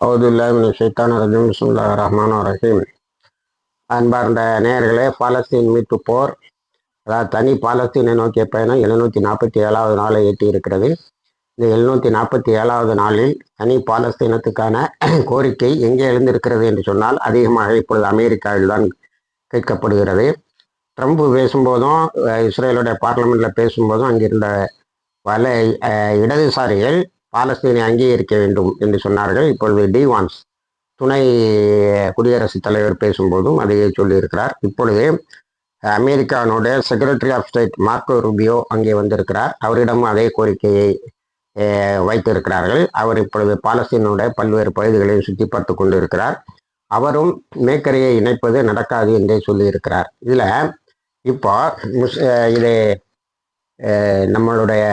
அவுதுல்லாமின் சைத்தான் ரஜீம். பிஸ்மில்லா ரஹ்மான் ரஹீம். அன்பார்ந்த நேயர்களே பாலஸ்தீன் மீட்பு போர் அதாவது தனி பாலஸ்தீனை நோக்கிய பயணம் எழுநூற்றி நாற்பத்தி ஏழாவது நாளை எட்டி இருக்கிறது. இந்த எழுநூற்றி நாற்பத்தி ஏழாவது நாளில் தனி பாலஸ்தீனத்துக்கான கோரிக்கை எங்கே எழுந்திருக்கிறது என்று சொன்னால் அதிகமாக இப்பொழுது அமெரிக்காவில் தான் கேட்கப்படுகிறது. ட்ரம்ப் பேசும்போதும் இஸ்ரேலுடைய பார்லமெண்ட்டில் பேசும்போதும் அங்கிருந்த பல இடதுசாரிகள் பாலஸ்தீனை அங்கீகரிக்க வேண்டும் என்று சொன்னார்கள். இப்பொழுது டிவான்ஸ் துணை குடியரசுத் தலைவர் பேசும்போதும் அதையே சொல்லியிருக்கிறார். இப்பொழுது அமெரிக்காவினுடைய secretary of state Marco Rubio அங்கே வந்திருக்கிறார். அவரிடம் அதே கோரிக்கையை வைத்திருக்கிறார்கள். அவர் இப்பொழுது பாலஸ்தீனுடைய பல்வேறு பகுதிகளையும் சுற்றி பார்த்து கொண்டிருக்கிறார். அவரும் மேக்கரையை இணைப்பது நடக்காது என்றே சொல்லியிருக்கிறார். இதில் இப்போ முஸ் இது நம்மளுடைய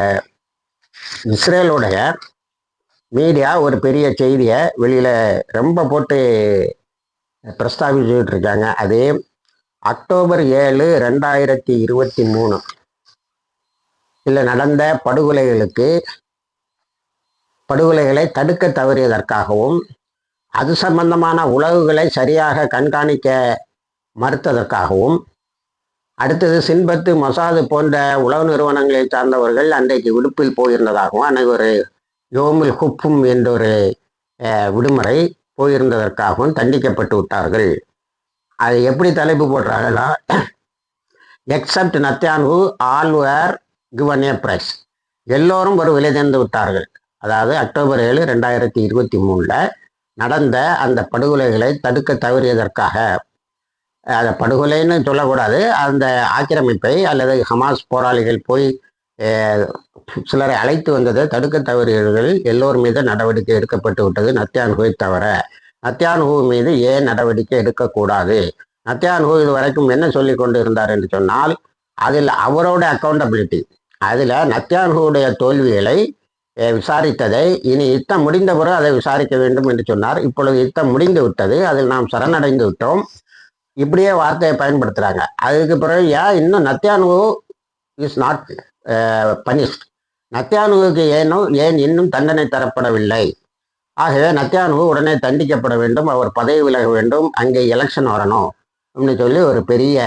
இஸ்ரேலுடைய மீடியா ஒரு பெரிய செய்தியை வெளியில் ரொம்ப போட்டு பிரஸ்தாபிச்சுட்டு இருக்காங்க. அது அக்டோபர் ஏழு ரெண்டாயிரத்தி இருபத்தி மூணு. இதில் நடந்த படுகொலைகளுக்கு படுகொலைகளை தடுக்க தவறியதற்காகவும் அது சம்பந்தமான உளவுகளை சரியாக கண்காணிக்க மறுத்ததற்காகவும் அடுத்தது சின்பத்து மொசாது போன்ற உளவு நிறுவனங்களை சார்ந்தவர்கள் அன்றைக்கு விடுப்பில் போயிருந்ததாகவும் அன்னைக்கு ஒரு யோமில் குப்பும் என்ற ஒரு விடுமுறை போயிருந்ததற்காகவும் தண்டிக்கப்பட்டு விட்டார்கள். அது எப்படி தலைப்பு போடுறாங்கன்னா except Netanyahu all were given a price எல்லோரும் ஒரு விலை தந்து விட்டார்கள். அதாவது அக்டோபர் ஏழு ரெண்டாயிரத்தி இருபத்தி மூணில் நடந்த அந்த படுகொலைகளை தடுக்க தவறியதற்காக அதை படுகொலைன்னு சொல்லக்கூடாது. அந்த ஆக்கிரமிப்பை அல்லது ஹமாஸ் போராளிகள் போய் சிலரை அழைத்து வந்ததை தடுக்க தவறியவர்கள் எல்லோர் மீது நடவடிக்கை எடுக்கப்பட்டு விட்டது நத்தியான்ஹுவை தவிர. நத்தியான்ஹூ மீது ஏன் நடவடிக்கை எடுக்கக்கூடாது? நத்தியான்ஹூ இது வரைக்கும் என்ன சொல்லி கொண்டு இருந்தார் என்று சொன்னால் அதில் அவரோட அக்கௌண்டபிலிட்டி அதில் நத்தியான்ஹூடைய தோல்விகளை விசாரித்ததை இனி யுத்தம் முடிந்த பிறகு அதை விசாரிக்க வேண்டும் என்று சொன்னார். இப்பொழுது யுத்தம் முடிந்து விட்டது அதில் நாம் சரணடைந்து விட்டோம். இப்படியே வார்த்தையை பயன்படுத்துகிறாங்க அதுக்கு பிறகு ஏன் இன்னும் Netanyahu is not punished uh, நத்தியானுவுக்கு ஏனோ ஏன் இன்னும் தண்டனை தரப்படவில்லை? ஆகவே நத்தியானு உடனே தண்டிக்கப்பட வேண்டும் அவர் பதவி விலக வேண்டும் அங்கே எலெக்ஷன் வரணும் அப்படின்னு சொல்லி ஒரு பெரிய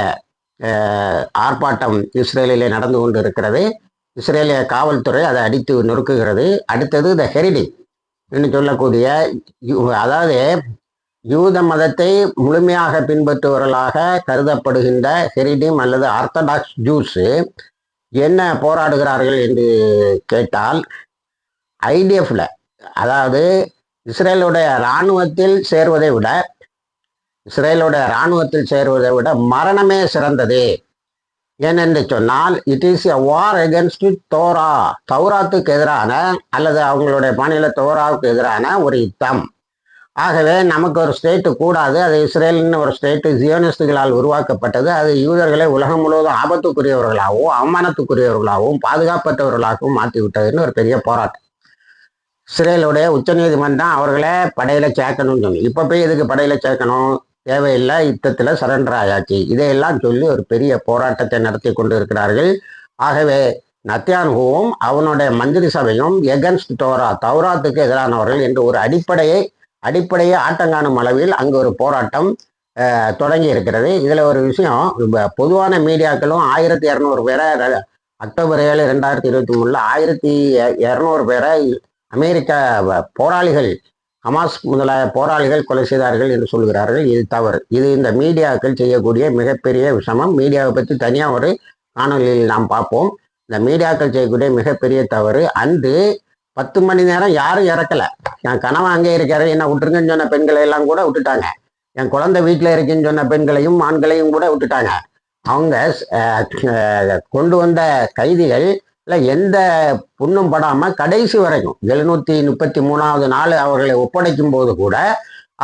uh, ஆர்ப்பாட்டம் இஸ்ரேலிலே நடந்து கொண்டு இருக்கிறது இஸ்ரேலிய காவல்துறை அதை அடித்து நொறுக்குகிறது. அடுத்தது த ஹெரிடி என்று சொல்லக்கூடிய அதாவது யூத மதத்தை முழுமையாக பின்பற்றுபவர்களாக கருதப்படுகின்ற ஹெரிடிம் அல்லது ஆர்த்தடாக்ஸ் ஜூஸு என்ன போராடுகிறார்கள் என்று கேட்டால் ஐடிஎஃப்ல அதாவது இஸ்ரேலுடைய இராணுவத்தில் சேர்வதை விட இஸ்ரேலுடைய இராணுவத்தில் சேர்வதை விட மரணமே சிறந்தது. ஏனென்று சொன்னால் it is a war against Torah தௌராத்துக்கு எதிரான அல்லது அவங்களுடைய மாநில தோராவுக்கு எதிரான ஒரு யுத்தம். ஆகவே நமக்கு ஒரு ஸ்டேட்டு கூடாது. அது இஸ்ரேல்னு ஒரு ஸ்டேட்டு ஜியோனிஸ்டுகளால் உருவாக்கப்பட்டது. அது யூதர்களை உலகம் முழுவதும் ஆபத்துக்குரியவர்களாகவும் அவமானத்துக்குரியவர்களாகவும் பாதுகாப்பற்றவர்களாகவும் மாற்றி விட்டதுன்னு ஒரு பெரிய போராட்டம். இஸ்ரேலுடைய உச்சநீதிமன்றம் அவர்களை படையில சேர்க்கணும்னு சொல்லி இப்போ போய் எதுக்கு படையில சேர்க்கணும்? தேவையில்லை யுத்தத்தில் சரண்டர் ஆயாச்சு. இதையெல்லாம் சொல்லி ஒரு பெரிய போராட்டத்தை நடத்தி கொண்டு இருக்கிறார்கள் ஆகவே நத்தியான்ஹுவும் அவனுடைய மந்திரி சபையும் எகன்ஸ்ட் தௌரா தௌராத்துக்கு எதிரானவர்கள் என்று ஒரு அடிப்படையை அடிப்படையை ஆட்டங்காணும் அளவில் அங்கு ஒரு போராட்டம் தொடங்கி இருக்கிறது. இதில் ஒரு விஷயம் பொதுவான மீடியாக்களும் ஆயிரத்தி இரநூறு பேரை அக்டோபர் ஏழு ரெண்டாயிரத்தி இருபத்தி மூணில் ஆயிரத்தி இரநூறு பேரை அமெரிக்க போராளிகள் ஹமாஸ் முதலாய போராளிகள் கொலை செய்தார்கள் என்று சொல்கிறார்கள். இது தவறு. இது இந்த மீடியாக்கள் செய்யக்கூடிய மிகப்பெரிய விஷமம். மீடியாவை பற்றி தனியாக ஒரு காணொலியில் நாம் பார்ப்போம். இந்த மீடியாக்கள் செய்யக்கூடிய மிகப்பெரிய தவறு. அன்று பத்து மணி நேரம் யாரும் இறக்கல. என் கணவன் அங்கே இருக்காரு என்ன விட்டுருங்கன்னு சொன்ன பெண்களை எல்லாம் கூட விட்டுட்டாங்க. என் குழந்தை வீட்டில் இருக்குன்னு சொன்ன பெண்களையும் ஆண்களையும் கூட விட்டுட்டாங்க. அவங்க கொண்டு வந்த கைதிகள் இல்லை எந்த புண்ணும் படாம கடைசி வரைக்கும் எழுநூத்தி முப்பத்தி மூணாவது நாள் அவர்களை ஒப்படைக்கும் போது கூட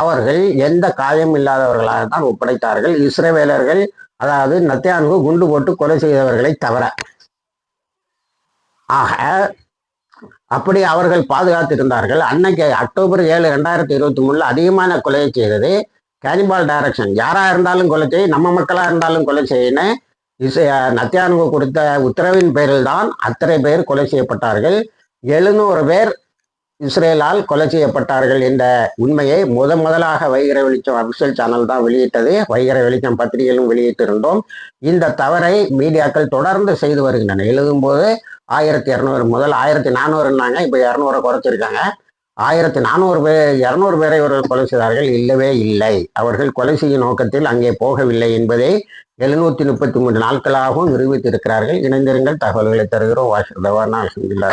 அவர்கள் எந்த காயம் இல்லாதவர்களாக தான் ஒப்படைத்தார்கள். இஸ்ரேவேலர்கள் அதாவது நத்தியானுக்கு குண்டு போட்டு கொலை செய்தவர்களை தவிர. ஆக அப்படி அவர்கள் பாதுகாத்திருந்தார்கள். அன்னைக்கு அக்டோபர் ஏழு ரெண்டாயிரத்தி இருபத்தி மூணுல அதிகமான கொலையை செய்தது கேனிபால் டைரக்ஷன் யாரா இருந்தாலும் கொலை செய்ய நம்ம மக்களா இருந்தாலும் கொலை செய்யணும் இசை நத்தியானுக்கு கொடுத்த உத்தரவின் பேரில் தான் அத்தனை பேர் கொலை செய்யப்பட்டார்கள். எழுநூறு பேர் இஸ்ரேலால் கொலை செய்யப்பட்டார்கள் என்ற உண்மையை முத முதலாக வைகர வெளிச்சம் அபிஷியல் சேனல் தான் வெளியிட்டது. வைகர வெளிச்சம் பத்திரிகையிலும் வெளியிட்டிருந்தோம். இந்த தவறை மீடியாக்கள் தொடர்ந்து செய்து வருகின்றன எழுதும்போது ஆயிரத்தி இரநூறு முதல் ஆயிரத்தி நானூறுனாங்க இப்போ இரநூறை குறைச்சிருக்காங்க. ஆயிரத்தி நானூறு பேர் இரநூறு பேரை இவர்கள் கொலை செய்தார்கள் இல்லவே இல்லை. அவர்கள் கொலை செய்யும் நோக்கத்தில் அங்கே போகவில்லை என்பதை எழுநூத்தி முப்பத்தி மூன்று நாட்களாகவும் நிரூபித்திருக்கிறார்கள். இணைந்திருங்கள் தகவல்களை தருகிறோம். வாஷ் தவானா அலமதுல்லா